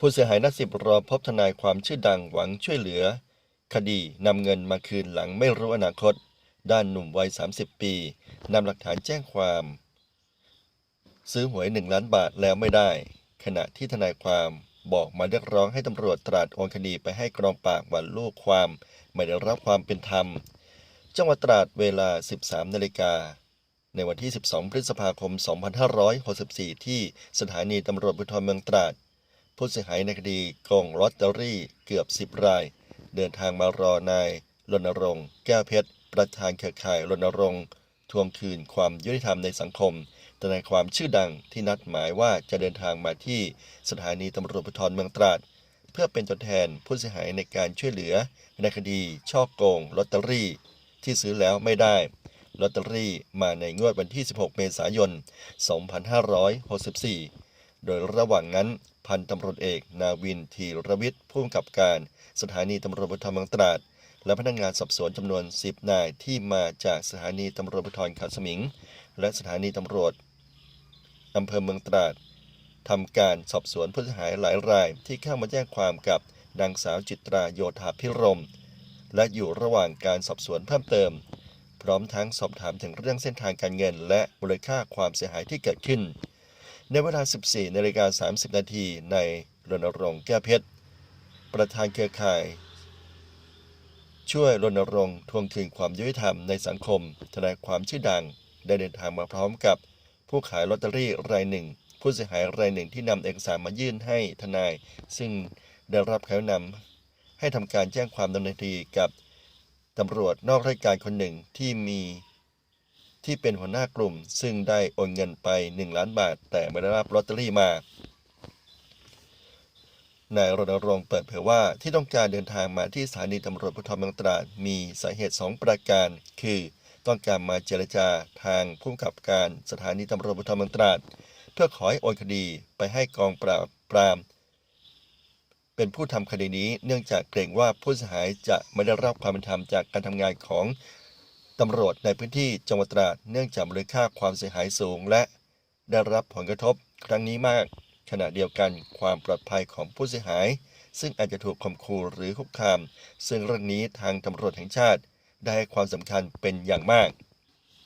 ผู้เสียหายนับสิบรอพบทนายความชื่อดังหวังช่วยเหลือ คดีนำเงินมาคืนหลังไม่รู้อนาคต ด้านหนุ่มวัย 30 ปีนำหลักฐานแจ้งความ ซื้อหวยหนึ่งล้านบาทแล้วไม่ได้ ขณะที่ทนายความบอกมาเรียกร้องให้ตำรวจตราดโอนคดีไปให้กรองปาบวันลูกความ ไม่ได้รับความเป็นธรรม จังหวัดตราดเวลา 13นาฬิกาในวันที่ 12 พฤษภาคม 2564 ที่สถานีตำรวจภูธรเมืองตราด ผู้เสียหายในคดีโกงลอตเตอรี่เกือบ 10 ราย เดินทางมารอนายรณรงค์ แก้วเพชร ประธานเครือข่ายรณรงค์ทวงคืนความยุติธรรมในสังคมทนายความชื่อดังที่นัดหมายว่าจะเดินทางมาที่สถานีตำรวจภูธรเมืองตราด เพื่อเป็นตัวแทนผู้เสียหายในการช่วยเหลือ ในคดีช่อโกงลอตเตอรี่ ที่ซื้อแล้วไม่ได้ลอตเตอรี่มาในงวดวันที่ 16 เมษายน 2564 โดยระหว่างนั้นพันตำรวจเอก นาวินทีรวิทย์ผู้กำกับการสถานีตำรวจภูธรเมืองตราด และพนักงานสอบสวนจำนวน 10 นายที่มาจากสถานีตำรวจภูธรเขาสมิง และสถานีตำรวจอำเภอเมืองตราดทำการสอบสวนผู้เสียหายหลายราย ที่เข้ามาแจ้งความกับนางสาวจิตราโยธาพิรม และอยู่ระหว่างการสอบสวนเพิ่มเติม พร้อมทั้งสอบถามถึงเรื่องเส้นทางการเงิน และมูลค่าความเสียหายที่เกิดขึ้น ในเวลา 14นาฬิกา30 นาทีในรณรงค์แก้เพชร ประธานเครือข่าย ช่วยรณรงค์ทวงคืนความยุติธรรมในสังคม ทนายความชื่อดัง ได้เดินทางมาพร้อมกับผู้ขายลอตเตอรี่รายหนึ่ง ผู้เสียหายรายหนึ่งที่นำเอกสารมายื่นให้ทนาย ซึ่งได้รับคำแนะนำให้ทำการแจ้งความดำเนินคดีกับตำรวจนอกราชการคนหนึ่งที่มี ที่เป็นหัวหน้ากลุ่ม ซึ่งได้โอนเงินไป 1 ล้านบาท แต่ไม่ได้รับลอตเตอรี่มานายรณรงค์เปิดเผยว่าที่ต้องการเดินทางมาที่สถานีตำรวจภูธรเมืองตราดมีสาเหตุ 2 ประการ คือต้องการมาเจรจาทางผู้กับการสถานีตำรวจภูธรเมืองตราด เพื่อขอให้โอนคดีไปให้กองปราบปราม เป็นผู้ทำคดีนี้เนื่องจากเกรงว่าผู้เสียหายจะไม่ได้รับความเป็นธรรมจากการทำงานของ ตำรวจในพื้นที่จังหวัดตราดเนื่องจากมูลค่าความเสียหายสูง และได้รับผลกระทบครั้งนี้มาก ขณะเดียวกันความปลอดภัยของผู้เสียหาย ซึ่งอาจจะถูกข่มขู่หรือคุกคาม ซึ่งเรื่องนี้ทางตำรวจแห่งชาติ ได้ให้ความสำคัญเป็นอย่างมาก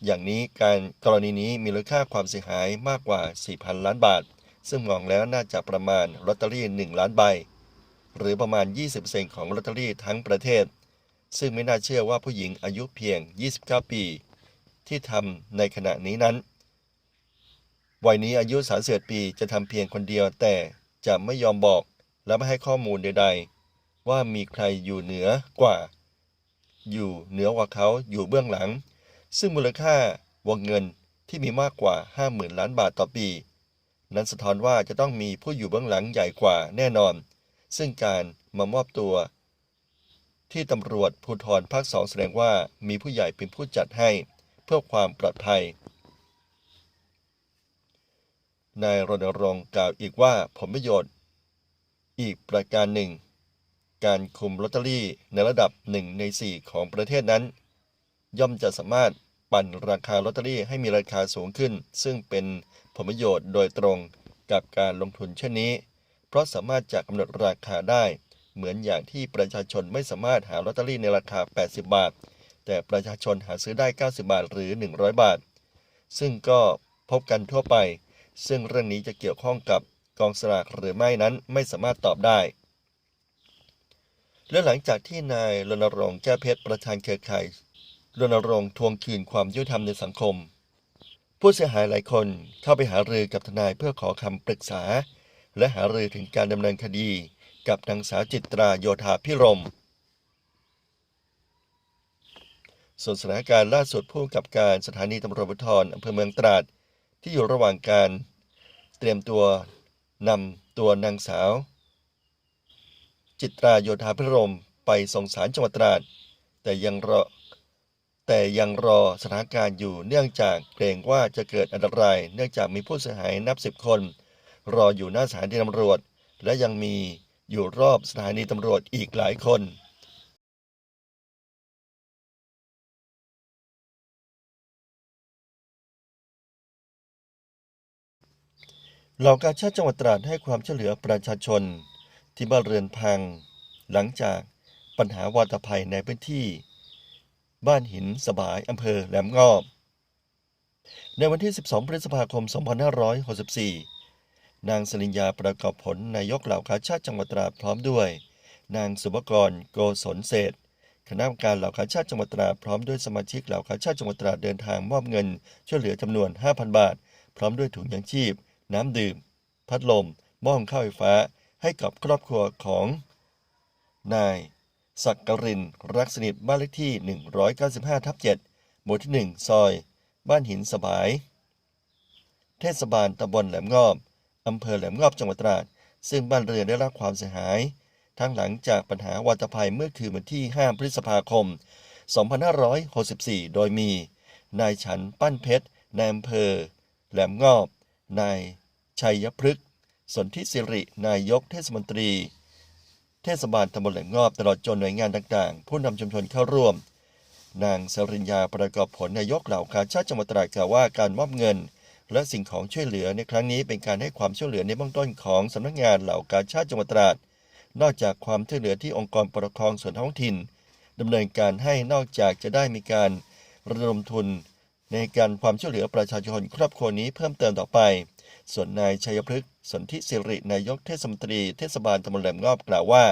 อย่างนี้การกรณีนี้มีมูลค่าความเสียหายมากกว่า 4,000 ล้านบาท ซึ่งมองแล้วน่าจะประมาณลอตเตอรี่ 1 ล้านใบ หรือประมาณ 20%ของลอตเตอรี่ทั้งประเทศ ซึ่งไม่น่าเชื่อว่าผู้หญิงอายุเพียง 29 ปี ที่ทำในขณะนี้นั้น วัยนี้อายุ31ปีจะทำเพียงคนเดียวแต่จะไม่ยอมบอกและไม่ให้ข้อมูลใด ๆ ว่ามีใครอยู่เหนือกว่า อยู่เหนือกว่าเขาอยู่เบื้องหลัง ซึ่งมูลค่าวงเงินที่มีมากกว่า 50,000 ล้านบาทต่อปี นั้นสะท้อนว่าจะต้องมีผู้อยู่เบื้องหลังใหญ่กว่าแน่นอน ซึ่งการมามอบตัว ที่ตำรวจภูธรภาคสองแสดงว่ามีผู้ใหญ่เป็นผู้จัดให้เพื่อความปลอดภัย นายรณรงค์กล่าวอีกว่าผลประโยชน์ อีกประการหนึ่ง การคุมลอตเตอรี่ในระดับ1ใน4ของประเทศนั้น ย่อมจะสามารถปั่นราคาลอตเตอรี่ให้มีราคาสูงขึ้น ซึ่งเป็นผลประโยชน์โดยตรงกับการลงทุนเช่นนี้ เพราะสามารถจะกำหนดราคาได้ เหมือนอย่างที่ประชาชนไม่สามารถหาลอตเตอรี่ในราคา 80 บาท แต่ประชาชนหาซื้อได้ 90 บาทหรือ 100 บาท ซึ่งก็พบกันทั่วไป ซึ่งเรื่องนี้จะเกี่ยวข้องกับกองสลากหรือไม่นั้นไม่สามารถตอบได้ และหลังจากที่นายรณรงค์แก้วเพชรประธานเครือข่ายรณรงค์ทวงคืนความยุติธรรมในสังคม ผู้เสียหายหลายคนเข้าไปหารือกับทนายเพื่อขอคำปรึกษา และหารือถึงการดำเนินคดี กับนางสาวจิตราโยธาพิรม ส่วนสถานการณ์ล่าสุดผู้กับการสถานีตำรวจภูธรอำเภอเมืองตราด ที่อยู่ระหว่างการเตรียมตัวนำตัวนางสาว จิตราโยธาพิรมไปส่งสารจังหวัดตราด แต่ยังรอแต่ยังรอสถานการณ์อยู่เนื่องจากเกรงว่าจะเกิดอันตราย เนื่องจากมีผู้เสียหายนับสิบคน รออยู่หน้าสถานีตำรวจ และยังมี อยู่รอบสถานีตำรวจอีกหลายคนเหล่ากาชาติจังหวัดตราดให้ความช่วยเหลือประชาชน ที่บ้านเรือนพัง หลังจากปัญหาวาตภัยในพื้นที่ บ้านหินสบายอำเภอแหลมงอบ ในวันที่ 12 พฤษภาคม 2564 นางสลินยาประกอบผลนายกเหล่ากาชาติจังหวัดตราดพร้อมด้วย นางสุภกรโกศลเศษคณะกรรมการเหล่ากาชาติจังหวัดตราดพร้อมด้วยสมาชิกเหล่ากาชาติจังหวัดตราดเดินทางมอบเงิน ช่วยเหลือจำนวน 5,000 บาท พร้อมด้วยถุงยังชีพ น้ำดื่ม พัดลมหม้อหุงข้าวไฟฟ้า ให้กับครอบครัวของ นายสักกรินรักสนิทบ้านเลขที่ 195ทับ7หมู่ที่ 1 ซอย บ้านหินสบาย เทศบาลตำบลแหลมงอบ อำเภอแหลมงอบจังหวัดตราด ซึ่งบ้านเรือนได้รับความเสียหาย ทั้งหลังจากปัญหาวาตภัยเมื่อคืนวันที่ 5 พฤษภาคม 2564 โดยมี นายฉันปั้นเพชรนายอำเภอ แหลมงอบ นายชัยพฤกษ์สนธิสิริ นายกเทศมนตรี เทศบาลตำบลแหลมงอบตลอดจนหน่วยงานต่างๆ ผู้นำชุมชนเข้าร่วม นางสริญญาประกอบผลนายกเหล่ากาชาติจังหวัดตราดกล่าวว่าการมอบเงิน และสิ่งของช่วยเหลือในครั้งนี้เป็นการให้ความช่วยเหลือในเบื้องต้นของสำนักงานเหล่ากาชาติจังหวัดตราด นอกจากความช่วยเหลือที่องค์กรปกครองส่วนท้องถิ่นดำเนินการให้นอกจากจะได้มีการระดมทุน ในการความช่วยเหลือประชาชนครอบครัวนี้เพิ่มเติมต่อไป ส่วนนายชัยพฤกษ์สนธิสิรินายกเทศมนตรีเทศบาลตำบลแหลมงอบกล่าวว่า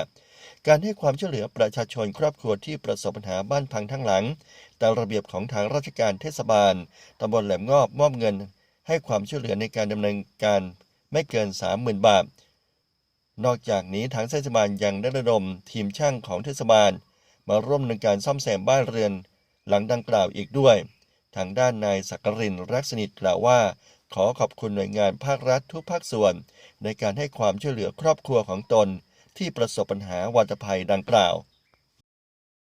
การให้ความช่วยเหลือประชาชนครอบครัวที่ประสบปัญหาบ้านพังทั้งหลัง ตามระเบียบของทางราชการเทศบาลตำบลแหลมงอบมอบเงิน ให้ความช่วยเหลือในการดำเนินการไม่เกิน 30,000 บาท นอกจากนี้ทางเทศบาลยังได้ระดมทีมช่างของเทศบาล มาร่วมในการซ่อมแซมบ้านเรือน หลังดังกล่าวอีกด้วย ทางด้านนายสักกรินรักสนิทกล่าวว่า ขอขอบคุณหน่วยงานภาครัฐทุกภาคส่วน ในการให้ความช่วยเหลือครอบครัวของตน ที่ประสบปัญหาวาตภัยดังกล่าว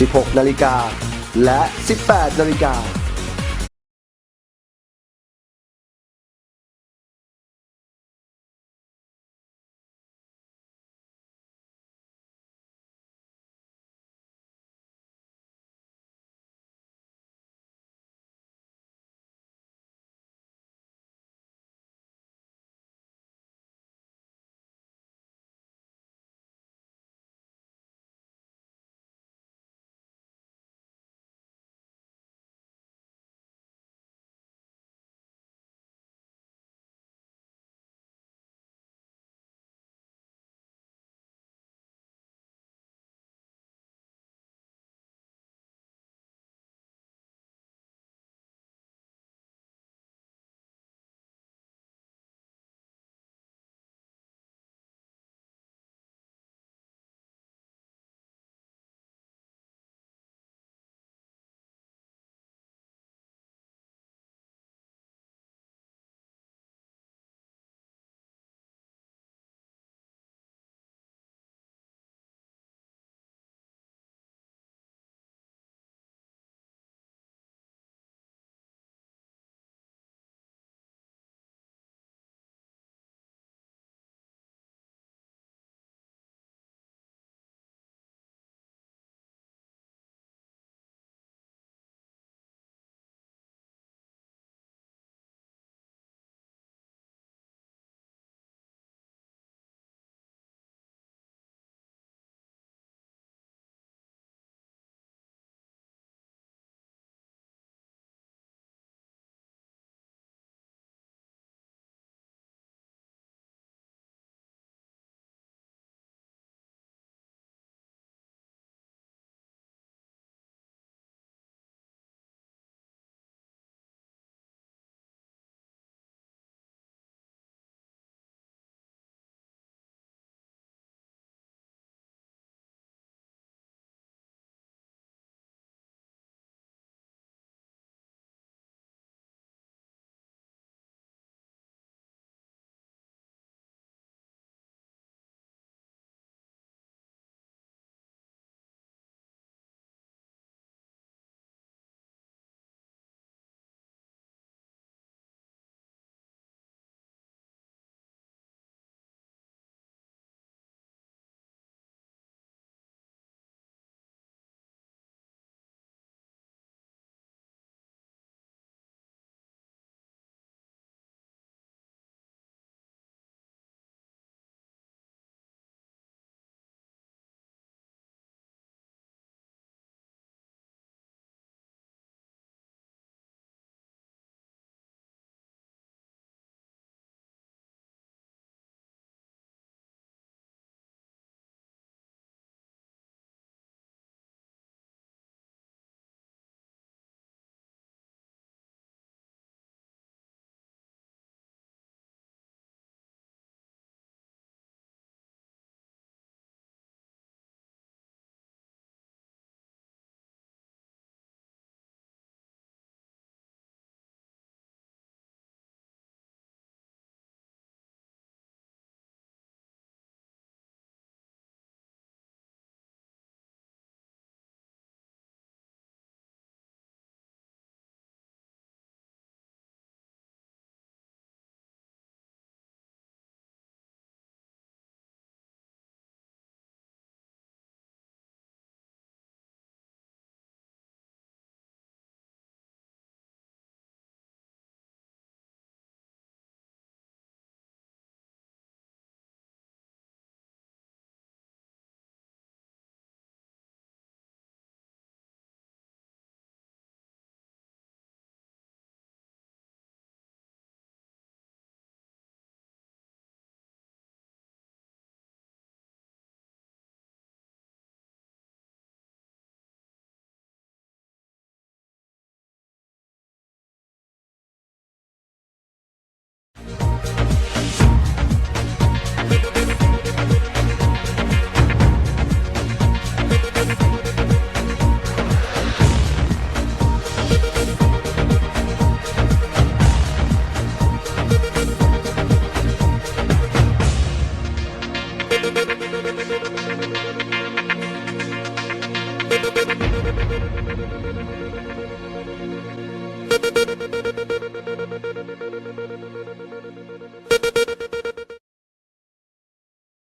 16 นาฬิกา และ 18 นาฬิกา